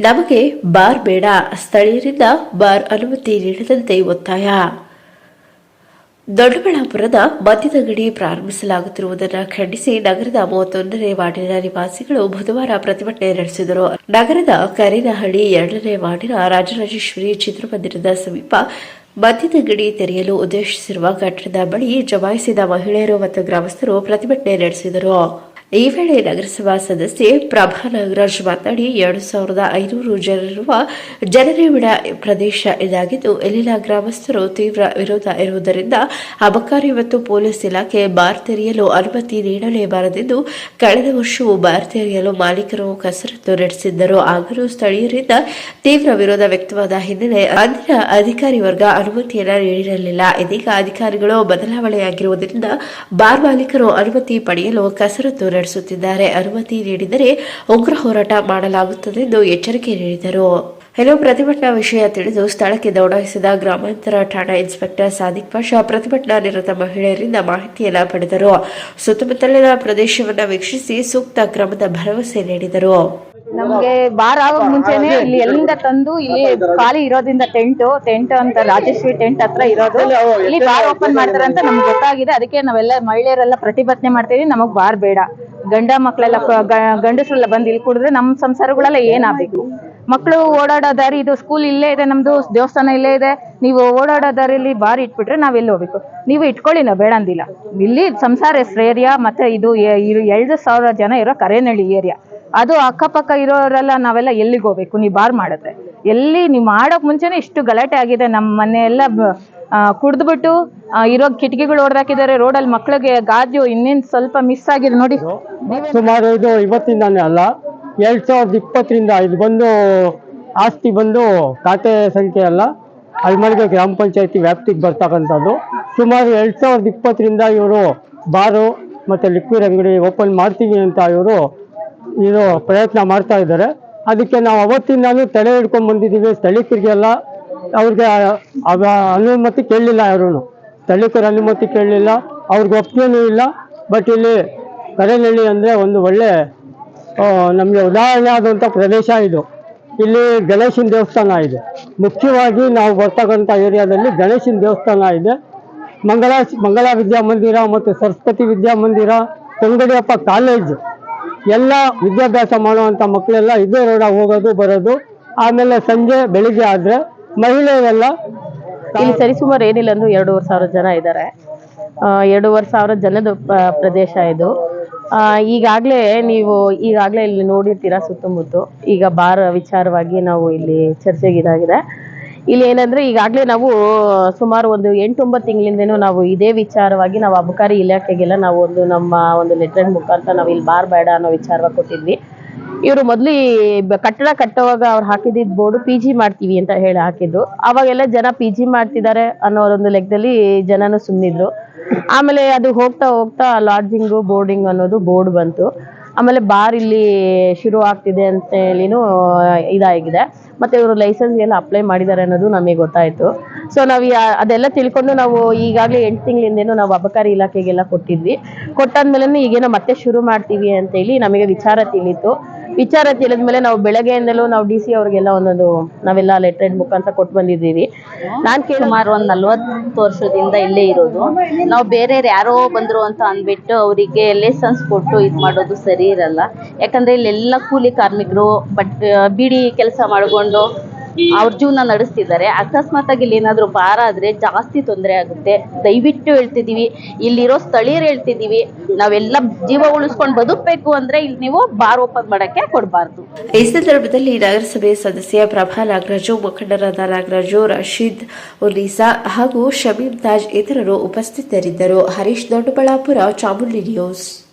ನಮಗೆ ಬಾರ್ ಬೇಡ, ಸ್ಥಳೀಯರಿಂದ ಬಾರ್ ಅನುಮತಿ ನೀಡದಂತೆ ಒತ್ತಾಯ. ದೊಡ್ಡಬಳ್ಳಾಪುರದ ಮದ್ಯದ ಗಡಿ ಪ್ರಾರಂಭಿಸಲಾಗುತ್ತಿರುವುದನ್ನು ಖಂಡಿಸಿ ನಗರದ ಮೂವತ್ತೊಂದನೇ ವಾರ್ಡಿನ ನಿವಾಸಿಗಳು ಬುಧವಾರ ಪ್ರತಿಭಟನೆ ನಡೆಸಿದರು. ನಗರದ ಕರಿನಹಳ್ಳಿ ಎರಡನೇ ವಾರ್ಡಿನ ರಾಜರಾಜೇಶ್ವರಿ ಚಿತ್ರಮಂದಿರದ ಸಮೀಪ ಮದ್ಯದ ಗಡಿ ತೆರೆಯಲು ಉದ್ದೇಶಿಸಿರುವ ಕಟ್ಟಡದ ಬಳಿ ಜಮಾಯಿಸಿದ ಮಹಿಳೆಯರು ಮತ್ತು ಗ್ರಾಮಸ್ಥರು ಪ್ರತಿಭಟನೆ ನಡೆಸಿದರು. ಈ ವೇಳೆ ನಗರಸಭಾ ಸದಸ್ಯೆ ಪ್ರಭಾ ನಾಗರಾಜ್ ಮಾತನಾಡಿ, ಎರಡು ಸಾವಿರದ ಐನೂರು ಜನರಿರುವ ಜನನಿಬಿಡ ಪ್ರದೇಶ ಇದಾಗಿದ್ದು, ಇಲ್ಲಿನ ಗ್ರಾಮಸ್ಥರು ತೀವ್ರ ವಿರೋಧ ಇರುವುದರಿಂದ ಅಬಕಾರಿ ಮತ್ತು ಪೊಲೀಸ್ ಇಲಾಖೆ ಬಾರ್ ತೆರೆಯಲು ಅನುಮತಿ ನೀಡಲೇಬಾರದೆಂದು ಕಳೆದ ವರ್ಷವೂ ಬಾರ್ ತೆರೆಯಲು ಮಾಲೀಕರು ಕಸರತ್ತು ನಡೆಸಿದ್ದರು. ಆಗಲೂ ಸ್ಥಳೀಯರಿಂದ ತೀವ್ರ ವಿರೋಧ ವ್ಯಕ್ತವಾದ ಹಿನ್ನೆಲೆ ಅಂದಿನ ಅಧಿಕಾರಿ ವರ್ಗ ಅನುಮತಿಯನ್ನು ನೀಡಿರಲಿಲ್ಲ. ಇದೀಗ ಅಧಿಕಾರಿಗಳು ಬದಲಾವಣೆಯಾಗಿರುವುದರಿಂದ ಬಾರ್ ಮಾಲೀಕರು ಅನುಮತಿ ಪಡೆಯಲು ಕಸರತ್ತು ನಡೆಸುತ್ತಿದ್ದಾರೆ. ಅನುಮತಿ ನೀಡಿದರೆ ಉಗ್ರ ಹೋರಾಟ ಮಾಡಲಾಗುತ್ತದೆ ಎಂದು ಎಚ್ಚರಿಕೆ ನೀಡಿದರು. ಹೆಲೋ ಪ್ರತಿಭಟನಾ ವಿಷಯ ತಿಳಿದು ಸ್ಥಳಕ್ಕೆ ದೌಡಾಯಿಸಿದ ಗ್ರಾಮಾಂತರ ಠಾಣಾ ಇನ್ಸ್ಪೆಕ್ಟರ್ ಸಾದಿಕ್ ಪಾಷಾ ಪ್ರತಿಭಟನಾ ನಿರತ ಮಹಿಳೆಯರಿಂದ ಮಾಹಿತಿಯನ್ನು ಪಡೆದರು. ಸುತ್ತಮುತ್ತಲಿನ ಪ್ರದೇಶವನ್ನ ವೀಕ್ಷಿಸಿ ಸೂಕ್ತ ಕ್ರಮದ ಭರವಸೆ ನೀಡಿದರು. ನಮ್ಗೆ ಬಾರ್ ಆಗೋಕ್ ಮುಂಚೆನೆ ಇಲ್ಲಿ ಎಲ್ಲಿಂದ ತಂದು, ಇಲ್ಲಿ ಖಾಲಿ ಇರೋದ್ರಿಂದ ಟೆಂಟ್ ಟೆಂಟ್ ಅಂತ ರಾಜಶ್ರೀ ಟೆಂಟ್ ಹತ್ರ ಇರೋದು. ಇಲ್ಲಿ ಬಾರ್ ಓಪನ್ ಮಾಡ್ತಾರೆ ಅಂತ ನಮ್ಗೆ ಗೊತ್ತಾಗಿದೆ. ಅದಕ್ಕೆ ನಾವೆಲ್ಲ ಮಹಿಳೆಯರೆಲ್ಲ ಪ್ರತಿಭಟನೆ ಮಾಡ್ತೀವಿ. ನಮಗ್ ಬಾರ್ ಬೇಡ. ಗಂಡ ಮಕ್ಕಳೆಲ್ಲ ಗಂಡಸರೆಲ್ಲ ಬಂದು ಇಲ್ಲಿ ಕುಡಿದ್ರೆ ನಮ್ಮ ಸಂಸಾರಗಳೆಲ್ಲ ಏನಾಗಬೇಕು? ಮಕ್ಕಳು ಓಡಾಡೋ ದಾರಿ ಇದು ಸ್ಕೂಲ್ ಇಲ್ಲೇ ಇದೆ, ನಮ್ದು ದೇವಸ್ಥಾನ ಇಲ್ಲೇ ಇದೆ. ನೀವು ಓಡಾಡೋ ದಾರಿಯಲ್ಲಿ ಬಾರಿ ಇಟ್ಬಿಟ್ರೆ ನಾವು ಎಲ್ಲಿ ಹೋಗ್ಬೇಕು? ನೀವು ಇಟ್ಕೊಳ್ಳಿ, ನಾವು ಬೇಡಂದಿಲ್ಲ ಇಲ್ಲಿ ಸಂಸಾರ ಹೆಸ್ರು ಏರಿಯಾ ಮತ್ತೆ ಇದು ಎರಡು ಸಾವಿರ ಜನ ಇರೋ ಕರೆನಳ್ಳಿ ಏರಿಯಾ ಅದು ಅಕ್ಕಪಕ್ಕ ಇರೋರೆಲ್ಲ ನಾವೆಲ್ಲ ಎಲ್ಲಿಗೆ ಹೋಗ್ಬೇಕು? ನೀವು ಬಾರ್ ಮಾಡಿದ್ರೆ. ಎಲ್ಲಿ ನೀವು ಮಾಡೋಕೆ ಮುಂಚೆನೇ ಇಷ್ಟು ಗಲಾಟೆ ಆಗಿದೆ. ನಮ್ಮ ಮನೆ ಎಲ್ಲ ಕುಡ್ದ್ಬಿಟ್ಟು ಇರೋ ಕಿಟಕಿಗಳು ಹೊಡೆದಾಕಿದ್ದಾರೆ ರೋಡಲ್ಲಿ ಮಕ್ಕಳಿಗೆ ಗಾಜು ಇನ್ನೇನ್ ಸ್ವಲ್ಪ ಮಿಸ್ ಆಗಿದೆ ನೋಡಿ. ಸುಮಾರು ಇದು ಇವತ್ತಿಂದಾನೇ ಅಲ್ಲ. ಎರಡ್ ಸಾವಿರದ ಇಪ್ಪತ್ತರಿಂದ ಇದು ಬಂದು, ಆಸ್ತಿ ಬಂದು ಖಾತೆ ಸಂಖ್ಯೆ ಅಲ್ಲ. ಅಲ್ಮಡಿಗೆ ಗ್ರಾಮ ಪಂಚಾಯತಿ ವ್ಯಾಪ್ತಿಗೆ ಬರ್ತಕ್ಕಂಥದ್ದು. ಸುಮಾರು ಎರಡ್ ಸಾವಿರದ ಇಪ್ಪತ್ತರಿಂದ ಇವರು ಬಾರು ಮತ್ತು ಲಿಕ್ವಿಡ್ ಅಂಗಡಿ ಓಪನ್ ಮಾಡ್ತೀವಿ ಅಂತ ಇವರು ಇದು ಪ್ರಯತ್ನ ಮಾಡ್ತಾ ಇದ್ದಾರೆ. ಅದಕ್ಕೆ ನಾವು ಅವತ್ತಿಂದಾನು ತಡೆ ಹಿಡ್ಕೊಂಡು ಬಂದಿದ್ದೀವಿ. ಸ್ಥಳೀಕರಿಗೆಲ್ಲ ಅವ್ರಿಗೆ ಅವ ಅನುಮತಿ ಕೇಳಲಿಲ್ಲ ಯಾರೂ ಸ್ಥಳೀಕರ ಅನುಮತಿ ಕೇಳಲಿಲ್ಲ, ಅವ್ರಿಗೆ ಒಪ್ಪಿಗೆನೂ ಇಲ್ಲ. ಬಟ್ ಇಲ್ಲಿ ಕರೇನಹಳ್ಳಿ ಅಂದರೆ ಒಂದು ಒಳ್ಳೆ ನಮಗೆ ಉದಾಹರಣೆ ಆದಂಥ ಪ್ರದೇಶ ಇದು. ಇಲ್ಲಿ ಗಣೇಶನ ದೇವಸ್ಥಾನ ಇದೆ. ಮುಖ್ಯವಾಗಿ ನಾವು ಬರ್ತಕ್ಕಂಥ ಏರಿಯಾದಲ್ಲಿ ಗಣೇಶನ ದೇವಸ್ಥಾನ ಇದೆ. ಮಂಗಳ ಮಂಗಳ ವಿದ್ಯಾಮಂದಿರ ಮತ್ತು ಸರಸ್ವತಿ ವಿದ್ಯಾಮಂದಿರ ಕೊಂಗಡಿಯಪ್ಪ ಕಾಲೇಜ್, ಎಲ್ಲ ವಿದ್ಯಾಭ್ಯಾಸ ಮಾಡುವಂಥ ಮಕ್ಕಳೆಲ್ಲ ಇದೇ ರೋಡ ಹೋಗೋದು, ಬರೋದು. ಆಮೇಲೆ ಸಂಜೆ, ಬೆಳಿಗ್ಗೆ ಆದರೆ ಮಹಿಳೆಯರೆಲ್ಲ. ಇಲ್ಲಿ ಸರಿಸುಮಾರು ಏನಿಲ್ಲ ಅಂದ್ರೆ ಎರಡೂವರೆ ಸಾವಿರ ಜನ ಇದ್ದಾರೆ. ಎರಡೂವರೆ ಸಾವಿರ ಜನದ ಪ್ರದೇಶ ಇದು. ಈಗಾಗಲೇ ನೀವು ಈಗಾಗಲೇ ಇಲ್ಲಿ ನೋಡಿರ್ತೀರಾ ಸುತ್ತಮುತ್ತ. ಈಗ ಬಾರ್ ವಿಚಾರವಾಗಿ ನಾವು ಇಲ್ಲಿ ಚರ್ಚೆಗೆ ಇದಾಗಿದೆ. ಇಲ್ಲಿ ಏನಂದ್ರೆ ಈಗಾಗಲೇ ನಾವು ಸುಮಾರು ಒಂದು ಎಂಟೊಂಬತ್ತು ತಿಂಗಳಿಂದನೂ ನಾವು ಇದೇ ವಿಚಾರವಾಗಿ ನಾವು ಅಬಕಾರಿ ಇಲಾಖೆಗೆಲ್ಲ ನಾವು ಒಂದು ನಮ್ಮ ಒಂದು ಲೆಟರ್ ಮುಖಾಂತರ ನಾವು ಇಲ್ಲಿ ಬಾರ್ ಬೇಡ ಅನ್ನೋ ವಿಚಾರವಾಗಿ ಕೊಟ್ಟಿದ್ವಿ. ಇವರು ಮೊದಲು ಕಟ್ಟಡ ಕಟ್ಟುವಾಗ ಅವ್ರು ಹಾಕಿದ್ದ ಬೋರ್ಡ್ ಪಿ ಜಿ ಮಾಡ್ತೀವಿ ಅಂತ ಹೇಳಿ ಹಾಕಿದ್ರು. ಅವಾಗೆಲ್ಲ ಜನ ಪಿ ಜಿ ಮಾಡ್ತಿದ್ದಾರೆ ಅನ್ನೋ ಒಂದು ಲೆಕ್ಕದಲ್ಲಿ ಜನನು ಸುಮ್ಮನಿದ್ರು ಆಮೇಲೆ ಅದು ಹೋಗ್ತಾ ಹೋಗ್ತಾ ಲಾಡ್ಜಿಂಗು, ಬೋರ್ಡಿಂಗ್ ಅನ್ನೋದು ಬೋರ್ಡ್ ಬಂತು. ಆಮೇಲೆ ಬಾರ್ ಇಲ್ಲಿ ಶುರು ಆಗ್ತಿದೆ ಅಂತ ಹೇಳಿನೂ ಇದಾಗಿದೆ. ಮತ್ತೆ ಇವರು ಲೈಸೆನ್ಸ್ಗೆಲ್ಲ ಅಪ್ಲೈ ಮಾಡಿದ್ದಾರೆ ಅನ್ನೋದು ನಮಗೆ ಗೊತ್ತಾಯ್ತು. ಸೊ ನಾವು ಅದೆಲ್ಲ ತಿಳ್ಕೊಂಡು ನಾವು ಈಗಾಗಲೇ ಎಂಟು ತಿಂಗಳಿಂದೇನು ನಾವು ಅಬಕಾರಿ ಇಲಾಖೆಗೆಲ್ಲ ಕೊಟ್ಟಿದ್ವಿ. ಕೊಟ್ಟಾದ್ಮೇಲೆ ಈಗೇನೋ ಮತ್ತೆ ಶುರು ಮಾಡ್ತೀವಿ ಅಂತೇಳಿ ನಮಗೆ ವಿಚಾರ ತಿಳಿತು. ವಿಚಾರ ತಿಳಿದ್ಮೇಲೆ ನಾವು ಬೆಳಗ್ಗೆಯಿಂದಲೂ ನಾವು ಡಿ ಸಿ ಅವ್ರಿಗೆಲ್ಲ ಒಂದೊಂದು ನಾವೆಲ್ಲ ಲೆಟರ್ ಮುಖಾಂತರ ಕೊಟ್ಟು ಬಂದಿದ್ದೀವಿ. ನಾನು ಕೇಳಿ ಸುಮಾರು ಒಂದ್ ನಲ್ವತ್ತು ವರ್ಷದಿಂದ ಇಲ್ಲೇ ಇರೋದು. ನಾವು ಬೇರೆ ಯಾರೋ ಬಂದ್ರು ಅಂತ ಅಂದ್ಬಿಟ್ಟು ಅವರಿಗೆ ಲೆಸನ್ಸ್ ಕೊಟ್ಟು ಇದು ಮಾಡೋದು ಸರಿ ಇರಲ್ಲ. ಯಾಕಂದ್ರೆ ಇಲ್ಲೆಲ್ಲ ಕೂಲಿ ಕಾರ್ಮಿಕರು ಬಟ್ ಬಿಡಿ ಕೆಲಸ ಮಾಡ್ಕೊಂಡು ಅವ್ರ ಜೀವನ ನಡೆಸ್ತಿದ್ದಾರೆ. ಅಕಸ್ಮಾತ್ ಆಗಿ ಇಲ್ಲಿ ಏನಾದರೂ ಭಾರ ಆದರೆ ಜಾಸ್ತಿ ತೊಂದರೆ ಆಗುತ್ತೆ. ದಯವಿಟ್ಟು ಹೇಳ್ತಿದೀವಿ ಇಲ್ಲಿರೋ ಸ್ಥಳೀಯರು ಹೇಳ್ತಿದೀವಿ ನಾವೆಲ್ಲ ಜೀವ ಉಳಿಸ್ಕೊಂಡು ಬದುಕಬೇಕು ಅಂದ್ರೆ ಇಲ್ಲಿ ನೀವು ಬಾರ್ ಓಪನ್ ಮಾಡಕ್ಕೆ ಕೊಡಬಾರ್ದು. ಈ ಸಂದರ್ಭದಲ್ಲಿ ನಗರಸಭೆ ಸದಸ್ಯ ಪ್ರಭಾ ನಾಗರಾಜು, ಮುಖಂಡರಾದ ನಾಗರಾಜು, ರಶೀದ್ ಉಲೀಸಾ ಹಾಗೂ ಶಮೀಮ್ ತಾಜ್ ಇತರರು ಉಪಸ್ಥಿತರಿದ್ದರು. ಹರೀಶ್, ದೊಡ್ಡಬಳ್ಳಾಪುರ, ಚಾಮುಂಡಿ ನ್ಯೂಸ್.